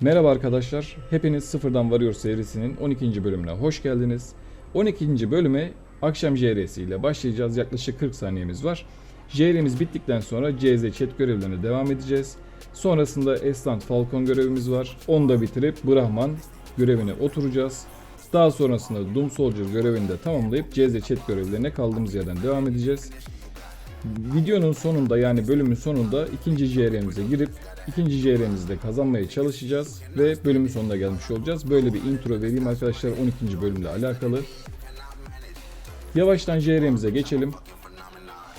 Merhaba arkadaşlar, hepiniz Sıfırdan Varıyor serisinin 12. bölümüne hoş geldiniz. 12. bölüme akşam JR'si ile başlayacağız. Yaklaşık 40 saniyemiz var. JR'miz bittikten sonra CZ chat görevlerine devam edeceğiz. Sonrasında Eslant Falcon görevimiz var. Onu da bitirip Brahman görevine oturacağız. Daha sonrasında Doom Soldier görevini de tamamlayıp CZ chat görevlerine kaldığımız yerden devam edeceğiz. Videonun sonunda yani bölümün sonunda ikinci JR'mize girip ikinci JR'mizi de kazanmaya çalışacağız ve bölümün sonuna gelmiş olacağız. Böyle bir intro vereyim arkadaşlar 12. bölümle alakalı. Yavaştan JR'mize geçelim.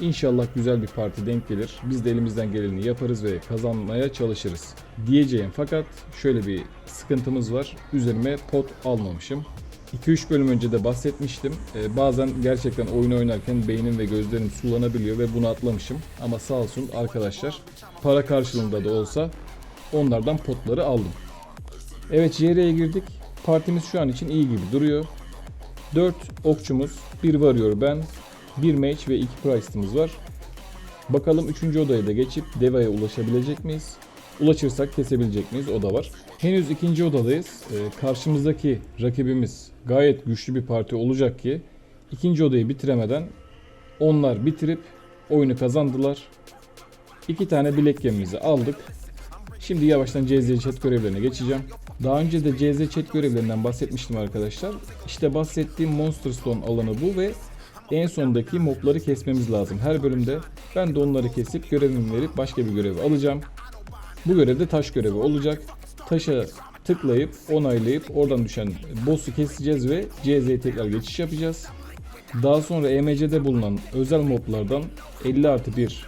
İnşallah güzel bir parti denk gelir. Biz de elimizden geleni yaparız ve kazanmaya çalışırız. Diyeceğim fakat şöyle bir sıkıntımız var. Üzerime pot almamışım. 2-3 bölüm önce de bahsetmiştim. Ee, bazen gerçekten oyun oynarken beynim ve gözlerim sulanabiliyor ve bunu atlamışım. Ama sağ olsun arkadaşlar para karşılığında da olsa onlardan potları aldım. Evet JR'ye girdik. Partimiz şu an için iyi gibi duruyor. 4 okçumuz, 1 varıyor ben, 1 mage ve 2 priest'imiz var. Bakalım 3. odaya da geçip Deva'ya ulaşabilecek miyiz? Ulaşırsak kesebilecek miyiz? O da var. Henüz ikinci odadayız. Ee, karşımızdaki rakibimiz gayet güçlü bir parti olacak ki ikinci odayı bitiremeden onlar bitirip oyunu kazandılar. İki tane bilek gemimizi aldık. Şimdi yavaştan CZ chat görevlerine geçeceğim. Daha önce de CZ chat görevlerinden bahsetmiştim arkadaşlar. İşte bahsettiğim Monster Stone alanı bu ve en sondaki mobları kesmemiz lazım her bölümde. Ben de onları kesip görevimi verip başka bir görevi alacağım. Bu görevde taş görevi olacak. Taşa tıklayıp onaylayıp oradan düşen boss'u keseceğiz ve CZ'ye tekrar geçiş yapacağız. Daha sonra EMC'de bulunan özel moblardan 50 artı 1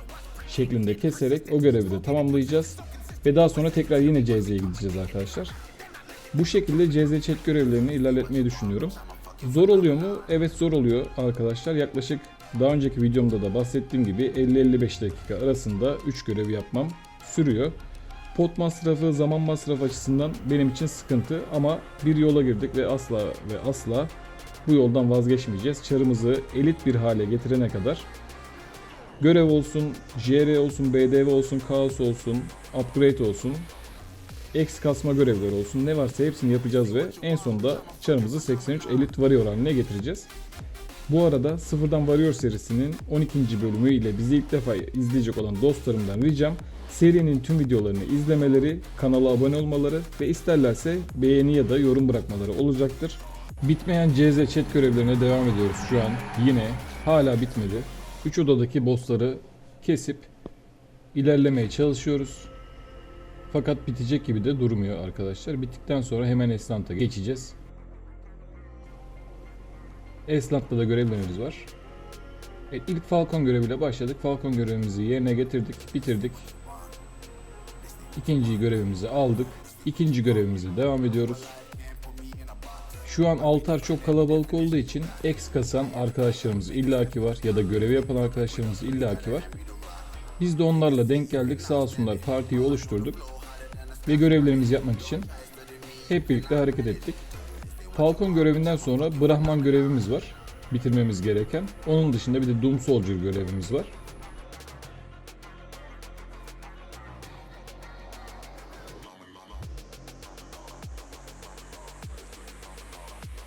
şeklinde keserek o görevi de tamamlayacağız. Ve daha sonra tekrar yine CZ'ye gideceğiz arkadaşlar. Bu şekilde CZ chat görevlerini ilerletmeyi düşünüyorum. Zor oluyor mu? Evet zor oluyor arkadaşlar. Yaklaşık daha önceki videomda da bahsettiğim gibi 50-55 dakika arasında 3 görev yapmam sürüyor. Pot masrafı, zaman masrafı açısından benim için sıkıntı ama bir yola girdik ve asla ve asla bu yoldan vazgeçmeyeceğiz. Çarımızı elit bir hale getirene kadar görev olsun, JR olsun, BDV olsun, kaos olsun, upgrade olsun, X kasma görevleri olsun ne varsa hepsini yapacağız ve en sonunda çarımızı 83 elit varıyor haline getireceğiz. Bu arada Sıfırdan Varıyor serisinin 12. bölümü ile bizi ilk defa izleyecek olan dostlarımdan ricam serinin tüm videolarını izlemeleri, kanala abone olmaları ve isterlerse beğeni ya da yorum bırakmaları olacaktır. Bitmeyen CZ chat görevlerine devam ediyoruz şu an. Yine hala bitmedi. 3 odadaki bossları kesip ilerlemeye çalışıyoruz. Fakat bitecek gibi de durmuyor arkadaşlar. Bittikten sonra hemen Eslant'a geçeceğiz. Eslant'ta da görevlerimiz var. Evet, ilk Falcon göreviyle başladık. Falcon görevimizi yerine getirdik, bitirdik. İkinci görevimizi aldık. İkinci görevimize devam ediyoruz. Şu an altar çok kalabalık olduğu için X kasan arkadaşlarımız illaki var ya da görevi yapan arkadaşlarımız illaki var. Biz de onlarla denk geldik. Sağ olsunlar partiyi oluşturduk. Ve görevlerimizi yapmak için hep birlikte hareket ettik. Falcon görevinden sonra Brahman görevimiz var. Bitirmemiz gereken. Onun dışında bir de Doom Soldier görevimiz var.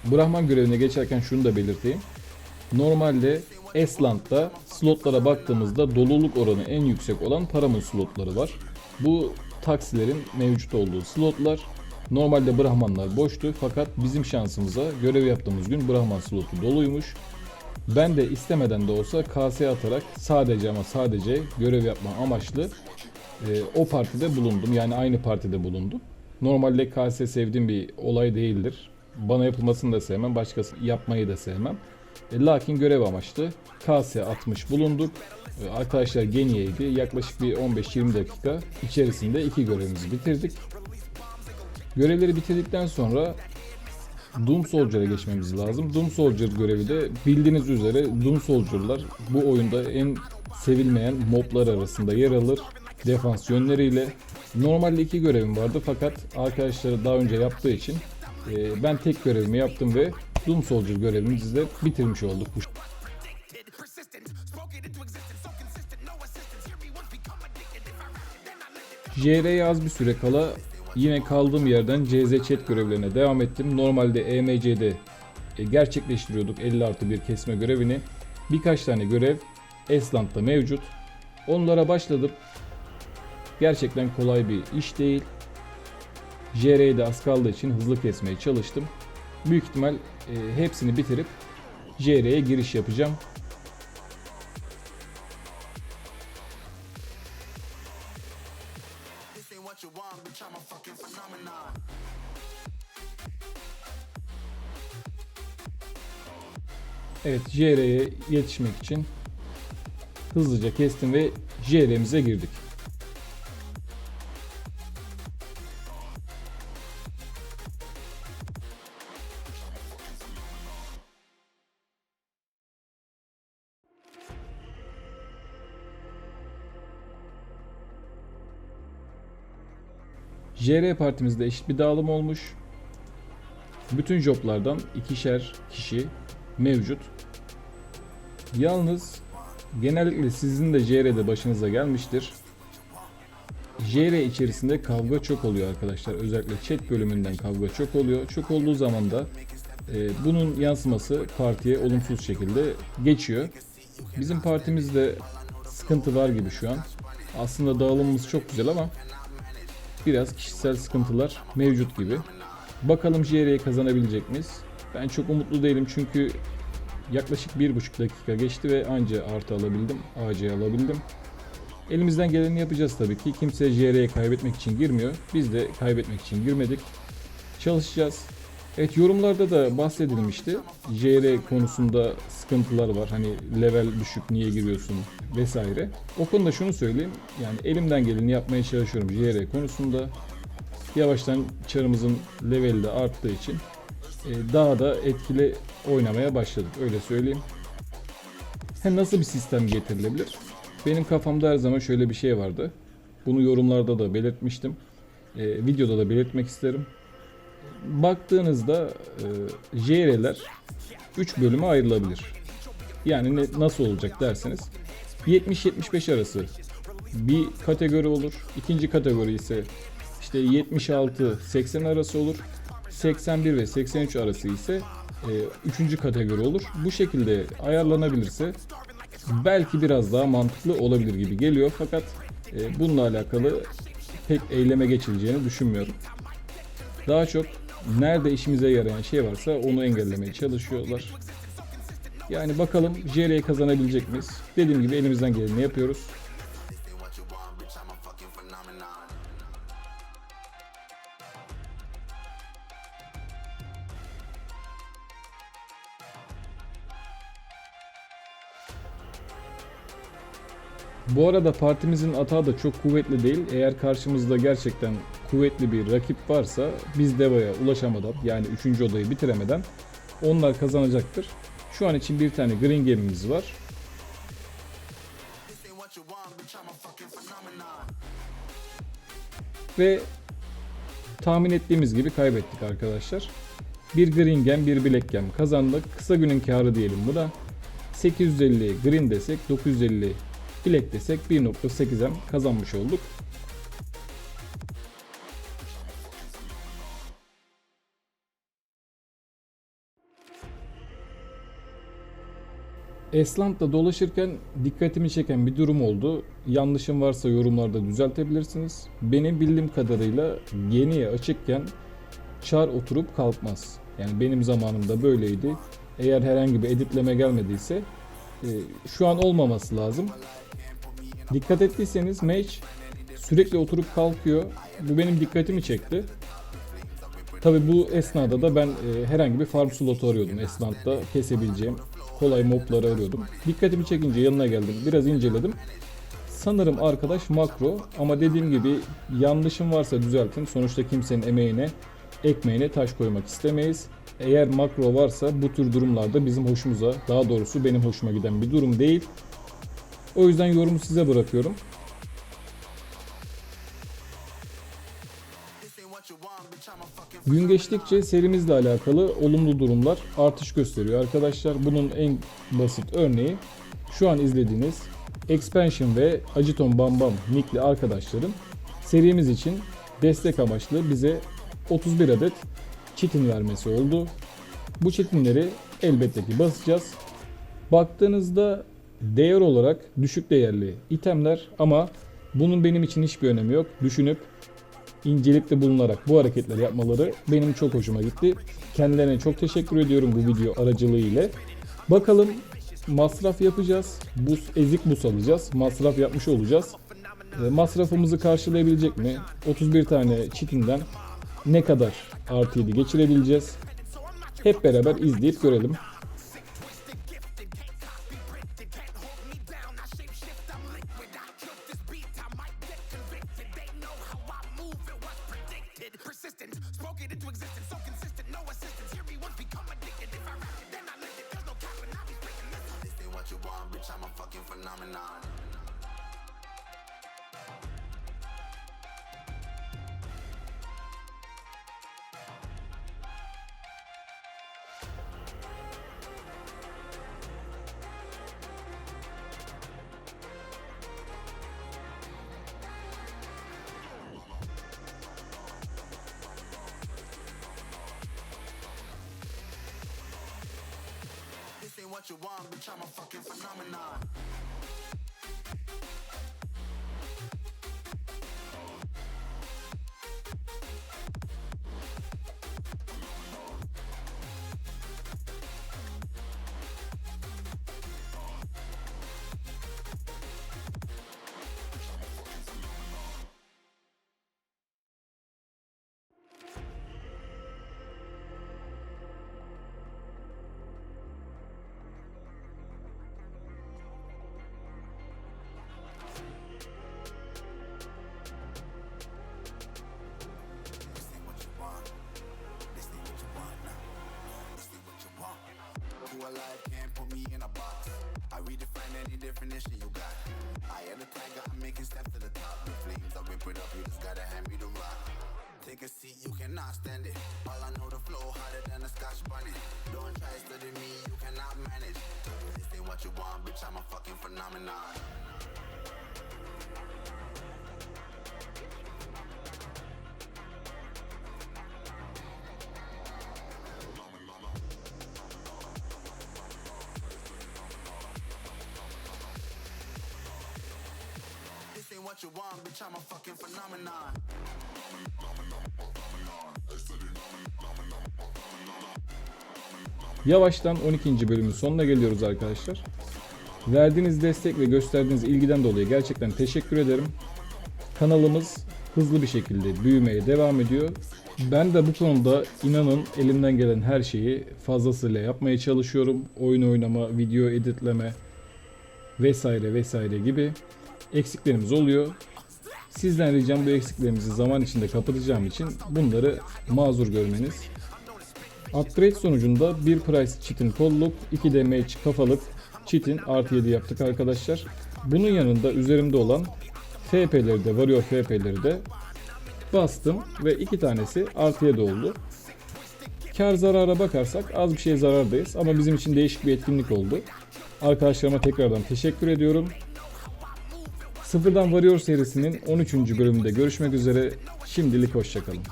Brahman görevine geçerken şunu da belirteyim. Normalde Esland'da slotlara baktığımızda doluluk oranı en yüksek olan Paramount slotları var. Bu taksilerin mevcut olduğu slotlar. Normalde Brahmanlar boştu fakat bizim şansımıza görev yaptığımız gün Brahman slotu doluymuş. Ben de istemeden de olsa KS atarak sadece ama sadece görev yapma amaçlı e, o partide bulundum. Yani aynı partide bulundum. Normalde KS sevdiğim bir olay değildir. Bana yapılmasını da sevmem, başkası yapmayı da sevmem. E, lakin görev amaçlı KS atmış bulunduk. E, arkadaşlar geniyeydi. Yaklaşık bir 15-20 dakika içerisinde iki görevimizi bitirdik. Görevleri bitirdikten sonra Doom Soldier'a geçmemiz lazım. Doom Soldier görevi de bildiğiniz üzere Doom Soldier'lar bu oyunda en sevilmeyen moblar arasında yer alır. Defans yönleriyle. Normalde iki görevim vardı fakat arkadaşları daha önce yaptığı için e, ben tek görevimi yaptım ve Doom Soldier görevimizi de bitirmiş olduk. JR'ye az bir süre kala yine kaldığım yerden CZ chat görevlerine devam ettim. Normalde EMC'de e, gerçekleştiriyorduk 50 artı bir kesme görevini. Birkaç tane görev Esland'da mevcut. Onlara başladım. Gerçekten kolay bir iş değil. JR'de az kaldığı için hızlı kesmeye çalıştım. Büyük ihtimal e, hepsini bitirip JR'ye giriş yapacağım. Evet JR'ye yetişmek için hızlıca kestim ve JR'mize girdik. JR partimizde eşit bir dağılım olmuş. Bütün joblardan ikişer kişi mevcut. Yalnız genellikle sizin de JR'de başınıza gelmiştir. JR içerisinde kavga çok oluyor arkadaşlar. Özellikle chat bölümünden kavga çok oluyor. Çok olduğu zaman da e, bunun yansıması partiye olumsuz şekilde geçiyor. Bizim partimizde sıkıntı var gibi şu an. Aslında dağılımımız çok güzel ama biraz kişisel sıkıntılar mevcut gibi. Bakalım JR'yi kazanabilecek miyiz? Ben çok umutlu değilim çünkü yaklaşık bir buçuk dakika geçti ve anca artı alabildim, AC alabildim. Elimizden geleni yapacağız tabii ki. Kimse JR'ye kaybetmek için girmiyor. Biz de kaybetmek için girmedik. Çalışacağız. Evet yorumlarda da bahsedilmişti. JR konusunda sıkıntılar var. Hani level düşük niye giriyorsun vesaire. O konuda şunu söyleyeyim. Yani elimden geleni yapmaya çalışıyorum JR konusunda. Yavaştan çarımızın leveli de arttığı için daha da etkili oynamaya başladık. Öyle söyleyeyim. Hem nasıl bir sistem getirilebilir? Benim kafamda her zaman şöyle bir şey vardı. Bunu yorumlarda da belirtmiştim. E, videoda da belirtmek isterim. Baktığınızda e, JR'ler 3 bölüme ayrılabilir. Yani ne, nasıl olacak derseniz 70-75 arası bir kategori olur. İkinci kategori ise işte 76-80 arası olur. 81 ve 83 arası ise e, üçüncü kategori olur. Bu şekilde ayarlanabilirse belki biraz daha mantıklı olabilir gibi geliyor. Fakat e, bununla alakalı pek eyleme geçileceğini düşünmüyorum. Daha çok nerede işimize yarayan şey varsa onu engellemeye çalışıyorlar. Yani bakalım JR'yi kazanabilecek miyiz? Dediğim gibi elimizden geleni yapıyoruz. Bu arada partimizin atağı da çok kuvvetli değil. Eğer karşımızda gerçekten kuvvetli bir rakip varsa biz Deva'ya ulaşamadan yani 3. odayı bitiremeden onlar kazanacaktır. Şu an için bir tane green gemimiz var. Ve tahmin ettiğimiz gibi kaybettik arkadaşlar. Bir green gem, bir black gem kazandık. Kısa günün karı diyelim bu da. 850 green desek, 950 black desek 1.8 m kazanmış olduk. Esland'da dolaşırken dikkatimi çeken bir durum oldu. Yanlışım varsa yorumlarda düzeltebilirsiniz. Benim bildiğim kadarıyla yeniye açıkken çar oturup kalkmaz. Yani benim zamanımda böyleydi. Eğer herhangi bir editleme gelmediyse şu an olmaması lazım. Dikkat ettiyseniz mage sürekli oturup kalkıyor. Bu benim dikkatimi çekti. Tabi bu esnada da ben e, herhangi bir farm slotu arıyordum esnafta kesebileceğim kolay mobları arıyordum. Dikkatimi çekince yanına geldim biraz inceledim. Sanırım arkadaş makro ama dediğim gibi yanlışım varsa düzeltin. Sonuçta kimsenin emeğine, ekmeğine taş koymak istemeyiz. Eğer makro varsa bu tür durumlarda bizim hoşumuza, daha doğrusu benim hoşuma giden bir durum değil. O yüzden yorumu size bırakıyorum. Gün geçtikçe serimizle alakalı olumlu durumlar artış gösteriyor arkadaşlar. Bunun en basit örneği şu an izlediğiniz Expansion ve Aciton Bam Bam nickli arkadaşların serimiz için destek amaçlı bize 31 adet çitin vermesi oldu. Bu çitinleri elbette ki basacağız. Baktığınızda değer olarak düşük değerli itemler ama bunun benim için hiçbir önemi yok. Düşünüp incelip de bulunarak bu hareketleri yapmaları benim çok hoşuma gitti. Kendilerine çok teşekkür ediyorum bu video aracılığı ile. Bakalım masraf yapacağız. Buz, ezik buz alacağız. Masraf yapmış olacağız. E, masrafımızı karşılayabilecek mi? 31 tane çitinden ne kadar artı 7 geçirebileceğiz? Hep beraber izleyip görelim. Persistent, what you want, bitch. I'm a fucking phenomenon. Alive can't put me in a box. I redefine any definition you got. I am the tiger, I'm making steps to the top. The flames, I whip it up, you just gotta hand me the rock. Take a seat, you cannot stand it. All I know, the flow harder than a scotch bunny. Don't try study me, you cannot manage. This ain't what you want, bitch, I'm a fucking phenomenon. You want, bitch, I'm a fucking phenomenon. Yavaştan 12. bölümün sonuna geliyoruz arkadaşlar. Verdiğiniz destek ve gösterdiğiniz ilgiden dolayı gerçekten teşekkür ederim. Kanalımız hızlı bir şekilde büyümeye devam ediyor. Ben de bu konuda inanın elimden gelen her şeyi fazlasıyla yapmaya çalışıyorum. Oyun oynama, video editleme vesaire vesaire gibi eksiklerimiz oluyor. Sizden ricam bu eksiklerimizi zaman içinde kapatacağım için bunları mazur görmeniz. Upgrade sonucunda bir price çitin kolluk, 2 de mage kafalık çitin artı 7 yaptık arkadaşlar. Bunun yanında üzerimde olan FP'leri de Warrior FP'leri de bastım ve iki tanesi artı 7 oldu. Kar zarara bakarsak az bir şeye zarardayız ama bizim için değişik bir etkinlik oldu. Arkadaşlarıma tekrardan teşekkür ediyorum. Sıfırdan Warrior serisinin 13. bölümünde görüşmek üzere. Şimdilik hoşçakalın.